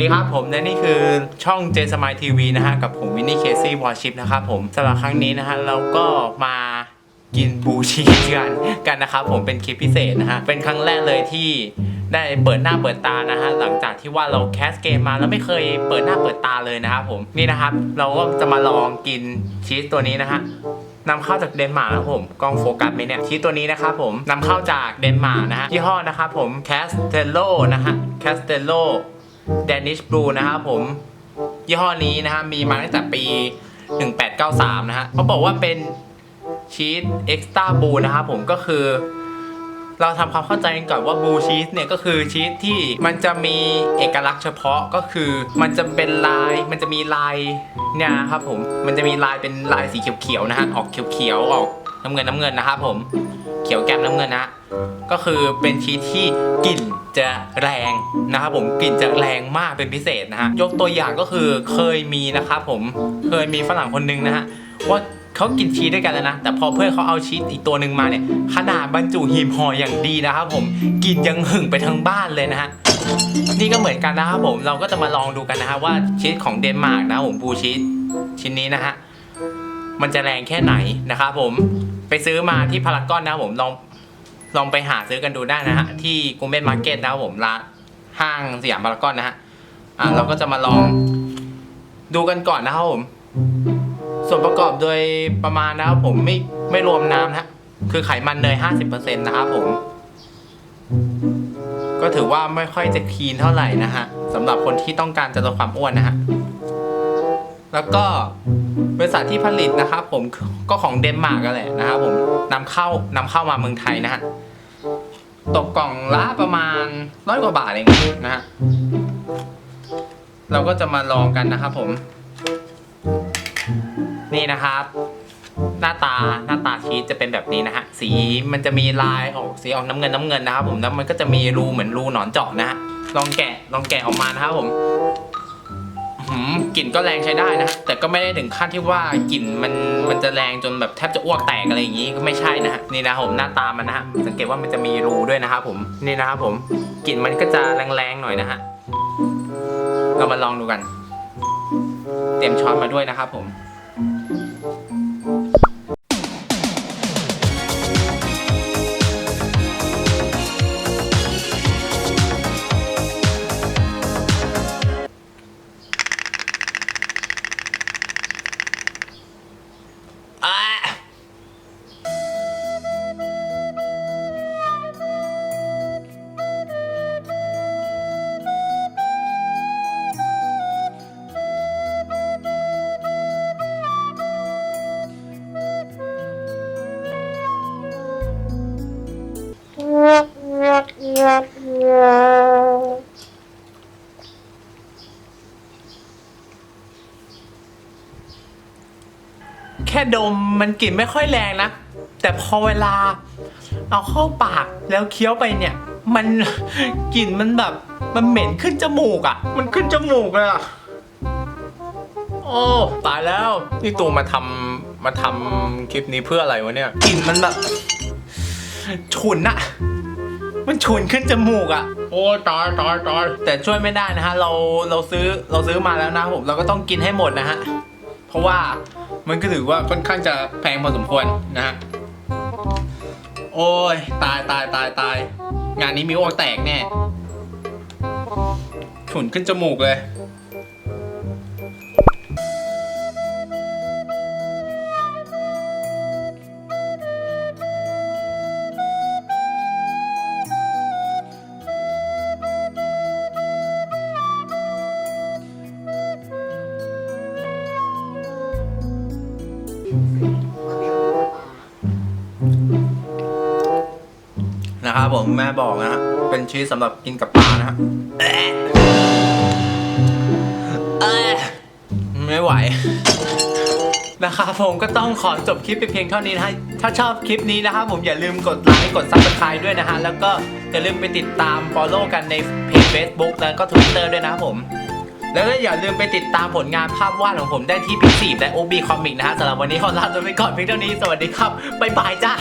ดีครับผมและนี่คือช่องเจสมายทีวีนะฮะ กับผมวินนี่เคซี่วอชิปนะครับผมสำหรับครั้งนี้นะฮะ เราก็มากินบูชีกันกันนะครับผมเป็นคลิปพิเศษนะฮะ เป็นครั้งแรกเลยที่ได้เปิดหน้าเปิดตานะฮะหลังจากที่ว่าเราแคสเกมมาแล้วไม่เคยเปิดหน้าเปิดตาเลยนะครับผมนี่นะครับ เราก็จะมาลองกินชีสตัวนี้นะฮะนำเข้าจากเดนมาร์กนะครับผมกล้องโฟกัสไหมเนี่ยชีสตัวนี้นะครับผมนำเข้าจากเดนมาร์กนะฮะยี่ห้อนะครับผม Castello นะฮะ Castello Danish Blue นะครับผม ยี่ห้อนี้นะฮะมีมาตั้งแต่ปี 1893 นะฮะเขาบอกว่าเป็นชีสเอ็กซ์ต b าบูนะครับผมก็คือ เราทำความเข้าใจกันก่อนว่าบูชีสเนี่ยก็คือชีสที่มันจะมีเอกลักษณ์เฉพาะก็คือ มันจะเป็นลายมันจะมีลายเนี่ยครับผมมันจะมีลายเป็นลายสีเขียวๆนะฮะออกเขียวๆออกน้ำเงินน้ำเงินนะครับผม ขียวแก้มน้ำเงินนะ ก็คือเป็นชีสที่กลิ่นจะแรงนะครับผมกลิ่นจะแรงมากเป็นพิเศษนะฮะยกตัวอย่างก็คือเคยมีนะครับผมเคยมีฝรั่งคนหนึงนะฮะว่าเขากินชีสด้วยกันแล้วนะ แต่พอเพื่อนเขาเอาชีสอีกตัวหนึ่งมาเนี่ยขนาดบรรจุหีบห่ออย่างดีนะครับผมกินยังหึงไปทั้งบ้านเลยนะฮะนี่ก็เหมือนกันนะครับผมเราก็จะมาลองดูกันนะฮะว่าชีสของเดนมาร์กนะผมบูชีสชิ้นนี้นะฮะมันจะแรงแค่ไหนนะครับผม ไปซื้อมาที่พารากอนนะครับผมลองลองไปหาซื้อกันดูได้นะฮะที่กรุงเทพมาร์เก็ตนะครับผมร้านห้างสยามพารากอนนะฮะอะเราก็จะมาลองดูกันก่อนนะครับผม ส่วนประกอบโดยประมาณนะครับผมไม่ไม่รวมน้ำนะฮะคือไขมันเนย50%นะครับผม ก็ถือว่าไม่ค่อยจะคลีนเท่าไหร่นะฮะสำหรับคนที่ต้องการจะลดความอ้วนนะฮะ แล้วก็บริษัทที่ผลิตนะครับผมก็ของเดนมาร์กกันแหละนะครับผมนำเข้านำเข้ามาเมืองไทยนะฮะตกกล่องละประมาณร้อยกว่าบาทเองนะฮะเราก็จะมาลองกันนะครับผม นี่นะครับ หน้าตาหน้าตาชีสจะเป็นแบบนี้นะฮะสีมันจะมีลายออกสีออกน้ำเงินน้ำเงินนะครับผมแล้วมันก็จะมีรูเหมือนรูหนอนเจาะนะฮะลองแกะลองแกะออกมานะครับผม หืมกลิ่นก็แรงใช้ได้นะฮะแต่ก็ไม่ได้ถึงขั้นที่ว่ากลิ่นมันมันจะแรงจนแบบแทบจะอ้วกแตกอะไรอย่างงี้ก็ไม่ใช่นะฮะนี่นะผมหน้าตามันนะฮะสังเกตว่ามันจะมีรูด้วยนะครับผมนี่นะครับผมกลิ่นมันก็จะแรงๆหน่อยนะฮะเรามาลองดูกัน เตรียมช้อนมาด้วยนะครับผม แค่ดมมันกลิ่นไม่ค่อยแรงนะ แต่พอเวลา เอาเข้าปากแล้วเคี้ยวไปเนี่ย มันกลิ่นมันแบบ มันเหม็นขึ้นจมูกอะ่ะ มันขึ้นจมูกเลยอะโอ้ตายแล้ว นี่ตัวมาทำมาทำคลิปนี้เพื่ออะไรวะเนี่ยกลิ่นมันแบบฉุนอะมันฉุนขึ้นจมูกอะโอ้ตายตายตายแต่ช่วยไม่ได้นะฮะ เราเราซื้อเราซื้อมาแล้วนะผมเราก็ต้องกินให้หมดนะฮะ เพราะว่ามันก็ถือว่าค่อนข้างจะแพงพอสมควรนะฮะ โอ้ย ตายตายตายตาย งานนี้มีโอแตกแน่ ฉุนขึ้นจมูกเลย นะครับผมแม่บอกนะฮะเป็นชีสสำหรับกินกับปลานะฮะไม่ไหว นะครับผมก็ต้องขอจบคลิปไปเพียงเท่านี้นะฮะถ้าชอบคลิปนี้นะครับผมอย่าลืมกดไลค์กด subscribe ด้วยนะฮะ แล้วก็อย่าลืมไปติดตาม follow กันในเพจ Facebook แล้วก็ Twitter ด้วยนะครับผม แล้วก็อย่าลืมไปติดตามผลงานภาพวาดของผมได้ที่พิกซีและอุบีคอมิกนะฮะสำหรับวันนี้ขอลาไปก่อนเพียงเท่านี้สวัสดีครับบ๊ายบายจ้า